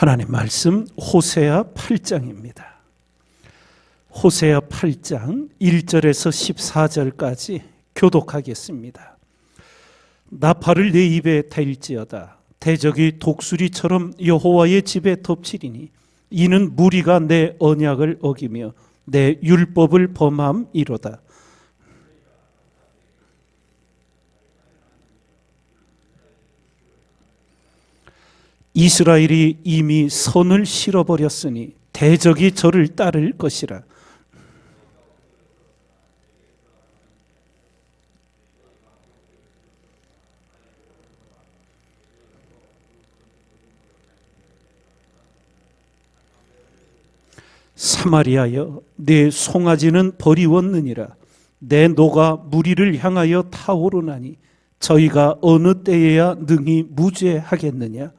하나님 말씀 호세아 8장입니다. 호세아 8장 1절에서 14절까지 교독하겠습니다. 나팔을 내 입에 댈지어다 대적이 독수리처럼 여호와의 집에 덮치리니 이는 무리가 내 언약을 어기며 내 율법을 범함이로다. 이스라엘이 이미 선을 실어버렸으니 대적이 저를 따를 것이라. 사마리아여 내 송아지는 버리웠느니라 내 노가 무리를 향하여 타오르나니 저희가 어느 때에야 능히 무죄하겠느냐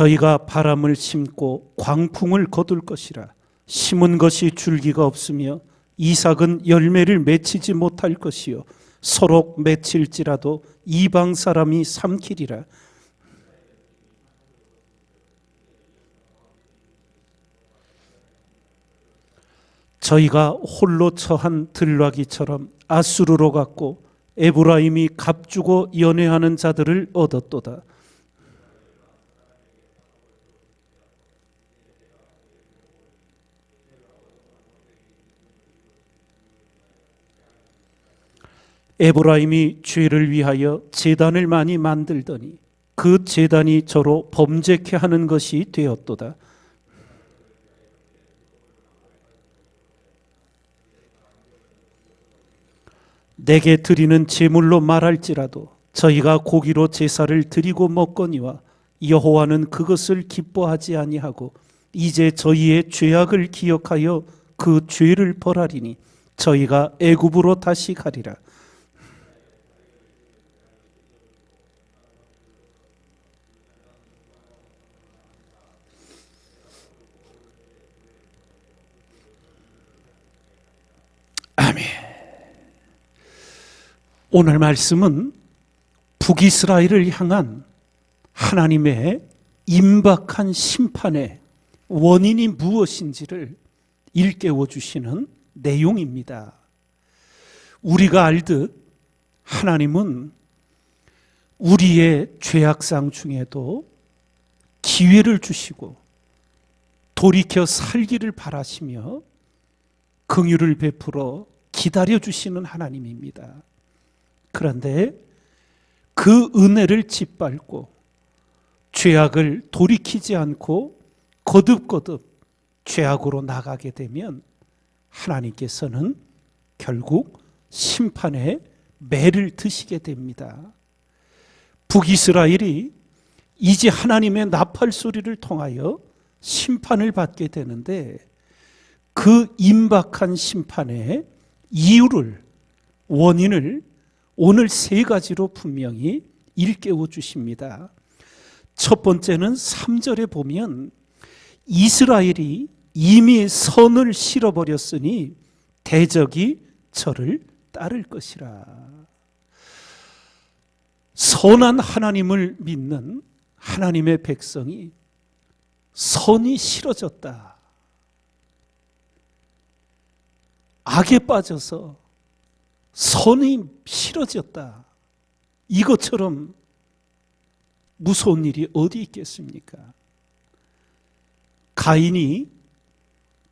저희가 바람을 심고 광풍을 거둘 것이라 심은 것이 줄기가 없으며 이삭은 열매를 맺히지 못할 것이요 서로 맺힐지라도 이방 사람이 삼키리라 저희가 홀로 처한 들락이처럼 아수르로 갔고 에브라임이 값주고 연애하는 자들을 얻었도다. 에브라임이 죄를 위하여 제단을 많이 만들더니 그 제단이 저로 범죄케 하는 것이 되었도다. 내게 드리는 제물로 말할지라도 저희가 고기로 제사를 드리고 먹거니와 여호와는 그것을 기뻐하지 아니하고 이제 저희의 죄악을 기억하여 그 죄를 벌하리니 저희가 애굽으로 다시 가리라. 오늘 말씀은 북이스라엘을 향한 하나님의 임박한 심판의 원인이 무엇인지를 일깨워 주시는 내용입니다. 우리가 알듯 하나님은 우리의 죄악상 중에도 기회를 주시고 돌이켜 살기를 바라시며 긍휼을 베풀어 기다려 주시는 하나님입니다. 그런데 그 은혜를 짓밟고 죄악을 돌이키지 않고 거듭거듭 죄악으로 나가게 되면 하나님께서는 결국 심판의 매를 드시게 됩니다. 북이스라엘이 이제 하나님의 나팔 소리를 통하여 심판을 받게 되는데 그 임박한 심판의 이유를 원인을 오늘 세 가지로 분명히 일깨워 주십니다. 첫 번째는 3절에 보면 이스라엘이 이미 선을 실어버렸으니 대적이 저를 따를 것이라. 선한 하나님을 믿는 하나님의 백성이 선이 싫어졌다. 악에 빠져서 선이 싫어졌다. 이것처럼 무서운 일이 어디 있겠습니까? 가인이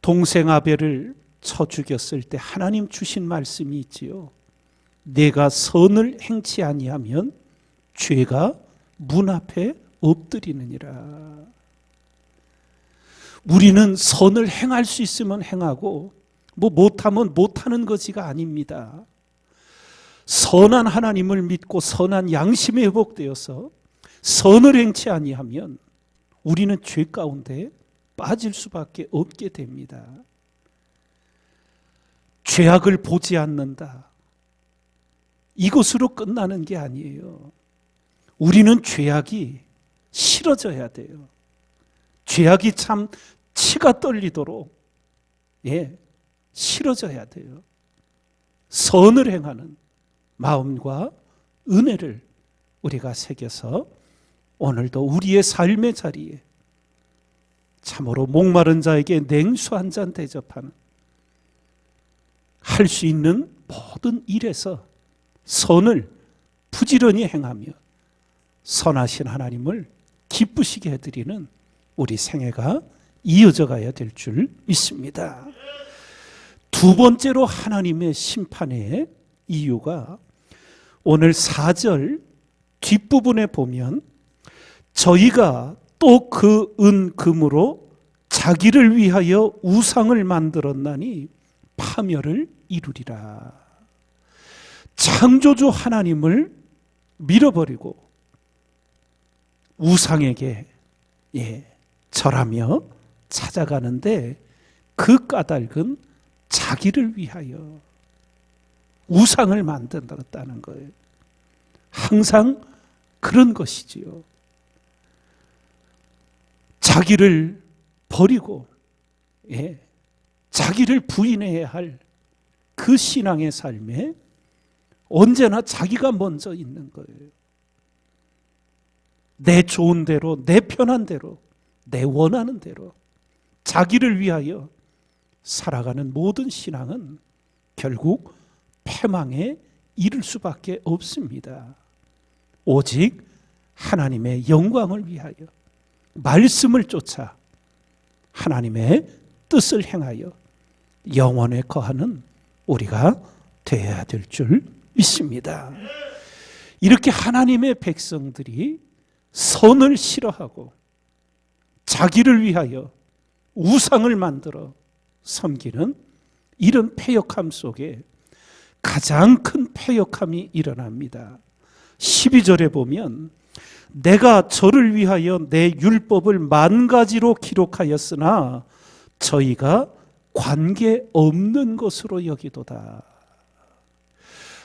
동생 아벨을 쳐 죽였을 때 하나님 주신 말씀이 있지요. 내가 선을 행치 아니하면 죄가 문 앞에 엎드리느니라. 우리는 선을 행할 수 있으면 행하고 뭐 못하면 못하는 것이가 아닙니다. 선한 하나님을 믿고 선한 양심에 회복되어서 선을 행치 아니하면 우리는 죄 가운데 빠질 수밖에 없게 됩니다. 죄악을 보지 않는다. 이것으로 끝나는 게 아니에요. 우리는 죄악이 싫어져야 돼요. 죄악이 참 치가 떨리도록 예, 싫어져야 돼요. 선을 행하는 마음과 은혜를 우리가 새겨서 오늘도 우리의 삶의 자리에 참으로 목마른 자에게 냉수 한 잔 대접하는 할 수 있는 모든 일에서 선을 부지런히 행하며 선하신 하나님을 기쁘시게 해드리는 우리 생애가 이어져 가야 될 줄 믿습니다. 두 번째로 하나님의 심판의 이유가 오늘 4절 뒷부분에 보면 저희가 또 그 은 금으로 자기를 위하여 우상을 만들었나니 파멸을 이루리라. 창조주 하나님을 밀어버리고 우상에게 예, 절하며 찾아가는데 그 까닭은 자기를 위하여 우상을 만들었다는 거예요. 항상 그런 것이지요. 자기를 버리고 예, 자기를 부인해야 할 그 신앙의 삶에 언제나 자기가 먼저 있는 거예요. 내 좋은 대로, 내 편한 대로, 내 원하는 대로 자기를 위하여 살아가는 모든 신앙은 결국 패망에 이를 수밖에 없습니다. 오직 하나님의 영광을 위하여 말씀을 쫓아 하나님의 뜻을 행하여 영원에 거하는 우리가 되어야 될 줄 믿습니다. 이렇게 하나님의 백성들이 선을 싫어하고 자기를 위하여 우상을 만들어 섬기는 이런 패역함 속에 가장 큰 패역함이 일어납니다. 12절에 보면 내가 저를 위하여 내 율법을 만 가지로 기록하였으나 저희가 관계 없는 것으로 여기도다.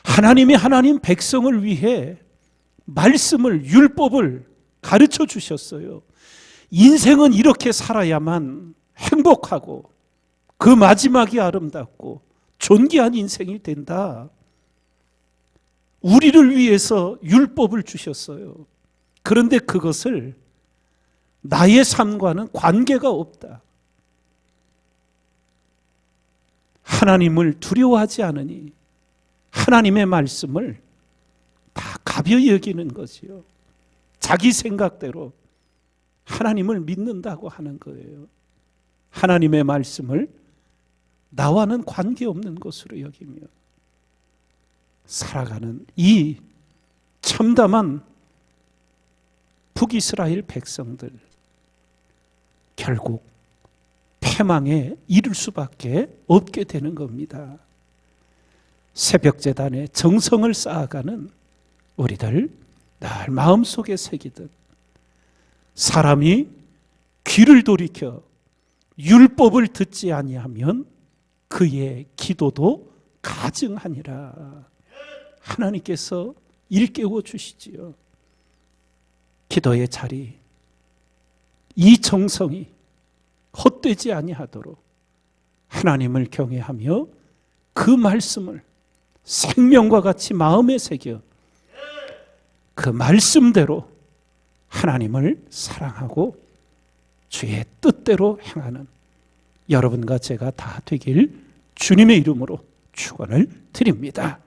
하나님이 하나님 백성을 위해 말씀을 율법을 가르쳐 주셨어요. 인생은 이렇게 살아야만 행복하고 그 마지막이 아름답고 존귀한 인생이 된다. 우리를 위해서 율법을 주셨어요. 그런데 그것을 나의 삶과는 관계가 없다. 하나님을 두려워하지 않으니 하나님의 말씀을 다 가벼이 여기는 거지요. 자기 생각대로 하나님을 믿는다고 하는 거예요. 하나님의 말씀을 나와는 관계없는 것으로 여기며 살아가는 이 참담한 북이스라엘 백성들 결국 패망에 이를 수밖에 없게 되는 겁니다. 새벽 재단에 정성을 쌓아가는 우리들 날 마음속에 새기듯 사람이 귀를 돌이켜 율법을 듣지 아니하면 그의 기도도 가증하니라. 하나님께서 일깨워 주시지요. 기도의 자리, 이 정성이 헛되지 아니하도록 하나님을 경외하며 그 말씀을 생명과 같이 마음에 새겨 그 말씀대로 하나님을 사랑하고 주의 뜻대로 행하는 여러분과 제가 다 되길 주님의 이름으로 축원을 드립니다.